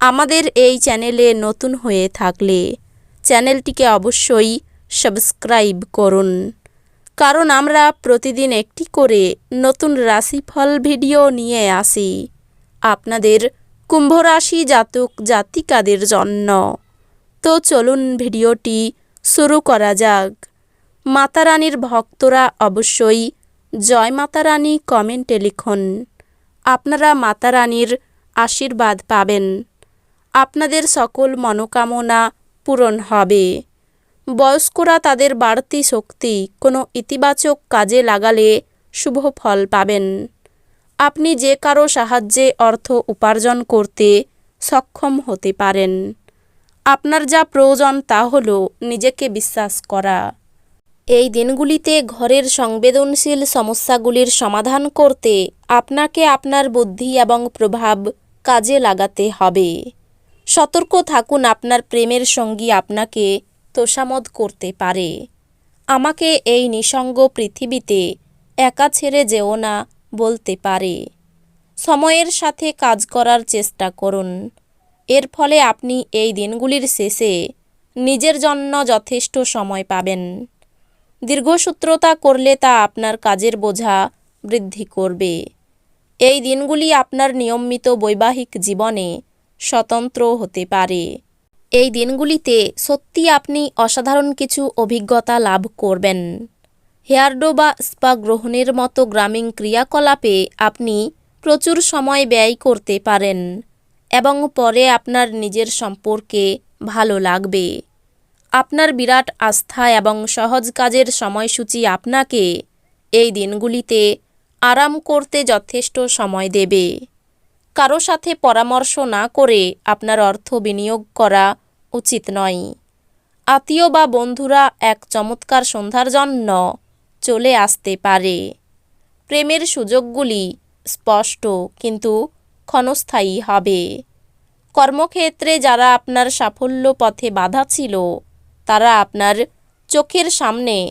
আমাদের এই চ্যানেলে নতুন হয়ে থাকলে চ্যানেলটিকে অবশ্যই সাবস্ক্রাইব করুন। কারণ আমরা প্রতিদিন একটি করে নতুন রাশিফল ভিডিও নিয়ে আসি আপনাদের কুম্ভ রাশি জাতক জাতিকাদের জন্য। তো চলুন ভিডিওটি শুরু করা যাক। মাতারানির ভক্তরা অবশ্যই জয় মাতারানী কমেন্টে লিখুন। আপনারা মাতারানীর আশীর্বাদ পাবেন। আপনাদের সকল মনোকামনা পূরণ হবে। বয়স্করা তাদের বাড়তি শক্তি কোনো ইতিবাচক কাজে লাগালে শুভ ফল পাবেন। আপনি যে কারও সাহায্যে অর্থ উপার্জন করতে সক্ষম হতে পারেন। আপনার যা প্রয়োজন তা হল নিজেকে বিশ্বাস করা। এই দিনগুলিতে ঘরের সংবেদনশীল সমস্যাগুলির সমাধান করতে আপনাকে আপনার বুদ্ধি এবং প্রভাব কাজে লাগাতে হবে। সতর্ক থাকুন, আপনার প্রেমের সঙ্গী আপনাকে তোষামদ করতে পারে। আমাকে এই নিসঙ্গ পৃথিবীতে একা ছেড়ে যেও না বলতে পারে। সময়ের সাথে কাজ করার চেষ্টা করুন। এর ফলে আপনি এই দিনগুলির শেষে নিজের জন্য যথেষ্ট সময় পাবেন। দীর্ঘসূত্রতা করলে তা আপনার কাজের বোঝা বৃদ্ধি করবে। এই দিনগুলি আপনার নিয়মিত বৈবাহিক জীবনে স্বতন্ত্র হতে পারে। এই দিনগুলিতে সত্যি আপনি অসাধারণ কিছু অভিজ্ঞতা লাভ করবেন। হেয়ারডো বা স্পা গ্রহণের মতো গ্রামীণ ক্রিয়াকলাপে আপনি প্রচুর সময় ব্যয় করতে পারেন এবং পরে আপনার নিজের সম্পর্কে ভালো লাগবে। আপনার বিরাট আস্থা এবং সহজ কাজের সময়সূচি আপনাকে এই দিনগুলিতে আরাম করতে যথেষ্ট সময় দেবে। কারও সাথে পরামর্শ না করে আপনার অর্থ বিনিয়োগ করা উচিত নয়। আত্মীয় বা বন্ধুরা এক চমৎকার সন্ধ্যার জন্য চলে আসতে পারে। প্রেমের সুযোগগুলি স্পষ্ট কিন্তু ক্ষণস্থায়ী হবে। কর্মক্ষেত্রে যারা আপনার সাফল্য পথে বাধা ছিল, তারা আপনার চোখের সামনে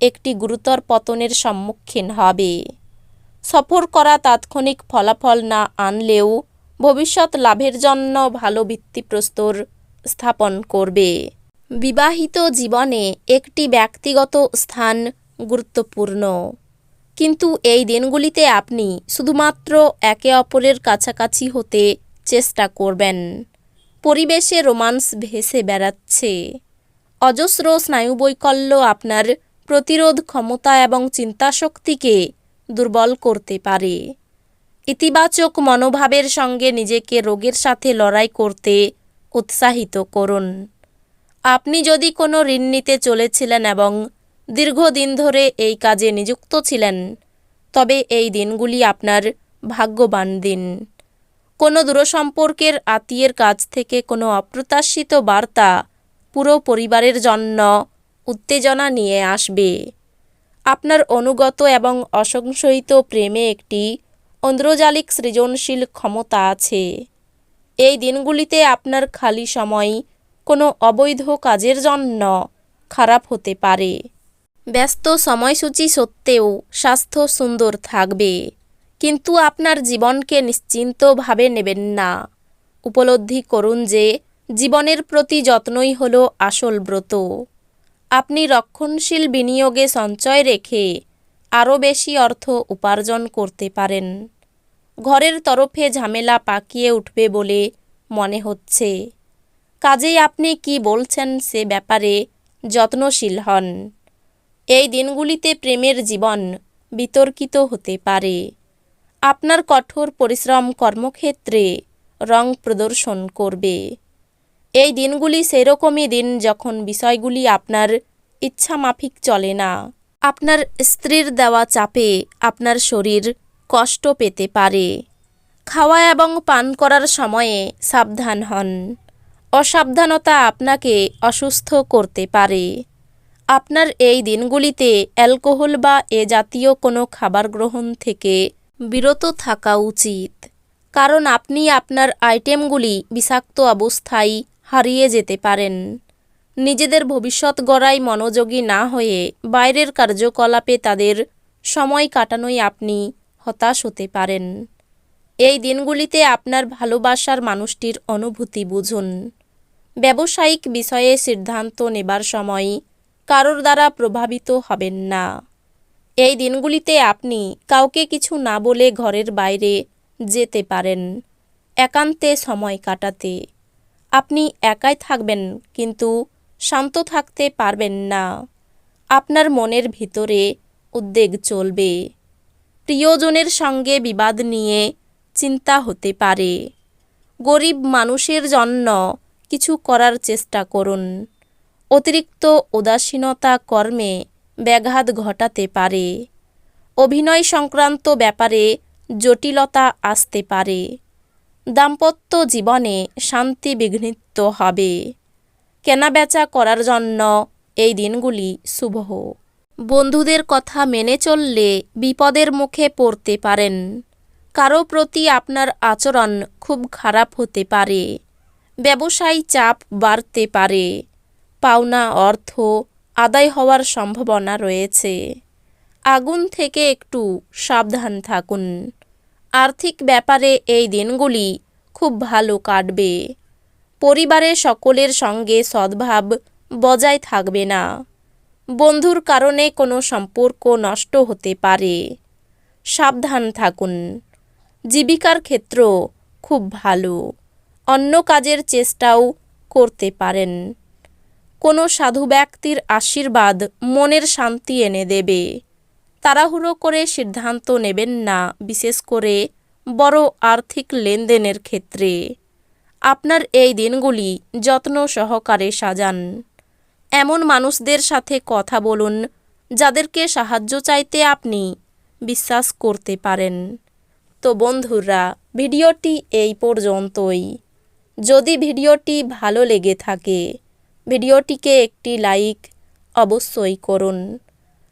একটি গুরুতর পতনের সম্মুখীন হবে। সফর করা তাৎক্ষণিক ফলাফল না আনলেও ভবিষ্যৎ লাভের জন্য ভালো ভিত্তিপ্রস্তর স্থাপন করবে। বিবাহিত জীবনে একটি ব্যক্তিগত স্থান গুরুত্বপূর্ণ। কিন্তু এই দিনগুলিতে আপনি শুধুমাত্র একে অপরের কাছাকাছি হতে চেষ্টা করবেন। পরিবেশে রোমান্স ভেসে বেড়াচ্ছে। অজস্র স্নায়ুবৈকল্য আপনার প্রতিরোধ ক্ষমতা এবং চিন্তাশক্তিকে দুর্বল করতে পারে। ইতিবাচক মনোভাবের সঙ্গে নিজেকে রোগের সাথে লড়াই করতে উৎসাহিত করুন। আপনি যদি কোনো ঋণ নিতে চলেছিলেন এবং দীর্ঘদিন ধরে এই কাজে নিযুক্ত ছিলেন, তবে এই দিনগুলি আপনার ভাগ্যবান দিন। কোনো দূরসম্পর্কের আত্মীয়ের কাছ থেকে কোনো অপ্রত্যাশিত বার্তা পুরো পরিবারের জন্য উত্তেজনা নিয়ে আসবে। আপনার অনুগত এবং অসংশয়িত প্রেমে একটি অন্দ্রজালিক সৃজনশীল ক্ষমতা আছে। এই দিনগুলিতে আপনার খালি সময় কোনো অবৈধ কাজের জন্য খারাপ হতে পারে। ব্যস্ত সময়সূচি সত্ত্বেও স্বাস্থ্য সুন্দর থাকবে, কিন্তু আপনার জীবনকে নিশ্চিন্তভাবে নেবেন না। উপলব্ধি করুন যে জীবনের প্রতি যত্নই হল আসল ব্রত। আপনি রক্ষণশীল বিনিয়োগে সঞ্চয় রেখে আরও বেশি অর্থ উপার্জন করতে পারেন। ঘরের তরফে ঝামেলা পাকিয়ে উঠবে বলে মনে হচ্ছে। কাজেই আপনি কি বলছেন সে ব্যাপারে যত্নশীল হন। এই দিনগুলিতে প্রেমের জীবন বিতর্কিত হতে পারে। আপনার কঠোর পরিশ্রম কর্মক্ষেত্রে রং প্রদর্শন করবে। এই দিনগুলি সেরকমই দিন যখন বিষয়গুলি আপনার ইচ্ছামাফিক চলে না। আপনার স্ত্রীর দেওয়া চাপে আপনার শরীর কষ্ট পেতে পারে। খাওয়া এবং পান করার সময়ে সাবধান হন। অসাবধানতা আপনাকে অসুস্থ করতে পারে। আপনার এই দিনগুলিতে অ্যালকোহল বা এ জাতীয় কোনো খাবার গ্রহণ থেকে বিরত থাকা উচিত। কারণ আপনি আপনার আইটেমগুলি বিষাক্ত অবস্থায় হারিয়ে যেতে পারেন। নিজেদের ভবিষ্যৎ গড়ায় মনোযোগী না হয়ে বাইরের কার্যকলাপে তাদের সময় কাটানোই আপনি হতাশ হতে পারেন। এই দিনগুলিতে আপনার ভালোবাসার মানুষটির অনুভূতি বুঝুন। ব্যবসায়িক বিষয়ে সিদ্ধান্ত নেবার সময় কারোর দ্বারা প্রভাবিত হবেন না। এই দিনগুলিতে আপনি কাউকে কিছু না বলে ঘরের বাইরে যেতে পারেন, একান্তে সময় কাটাতে। আপনি একাই থাকবেন, কিন্তু শান্ত থাকতে পারবেন না। আপনার মনের ভিতরে উদ্বেগ চলবে। প্রিয়জনের সঙ্গে বিবাদ নিয়ে চিন্তা হতে পারে। গরিব মানুষের জন্য কিছু করার চেষ্টা করুন। অতিরিক্ত উদাসীনতা কর্মে ব্যাঘাত ঘটাতে পারে। অভিনয় সংক্রান্ত ব্যাপারে জটিলতা আসতে পারে। দাম্পত্য জীবনে শান্তি বিঘ্নিত হবে। কেনাবেচা করার জন্য এই দিনগুলি শুভ। বন্ধুদের কথা মেনে চললে বিপদের মুখে পড়তে পারেন। কারও প্রতি আপনার আচরণ খুব খারাপ হতে পারে। ব্যবসায়ী চাপ বাড়তে পারে। পাওনা অর্থ আদায় হওয়ার সম্ভাবনা রয়েছে। আগুন থেকে একটু সাবধান থাকুন। আর্থিক ব্যাপারে এই দিনগুলি খুব ভালো কাটবে। পরিবারের সকলের সঙ্গে সদ্ভাব বজায় থাকবে না। বন্ধুর কারণে কোনো সম্পর্ক নষ্ট হতে পারে। সাবধান থাকুন। জীবিকার ক্ষেত্র খুব ভালো। অন্য কাজের চেষ্টাও করতে পারেন। কোনো সাধু ব্যক্তির আশীর্বাদ মনের শান্তি এনে দেবে। তাড়াহুড়ো করে সিদ্ধান্ত নেবেন না, বিশেষ করে বড় আর্থিক লেনদেনের ক্ষেত্রে। আপনার এই দিনগুলি যত্ন সহকারে সাজান। এমন মানুষদের সাথে কথা বলুন, যাদেরকে সাহায্য চাইতে আপনি বিশ্বাস করতে পারেন। তো বন্ধুরা, ভিডিওটি এই পর্যন্তই। যদি ভিডিওটি ভালো লেগে থাকে, ভিডিওটিকে একটি লাইক অবশ্যই করুন।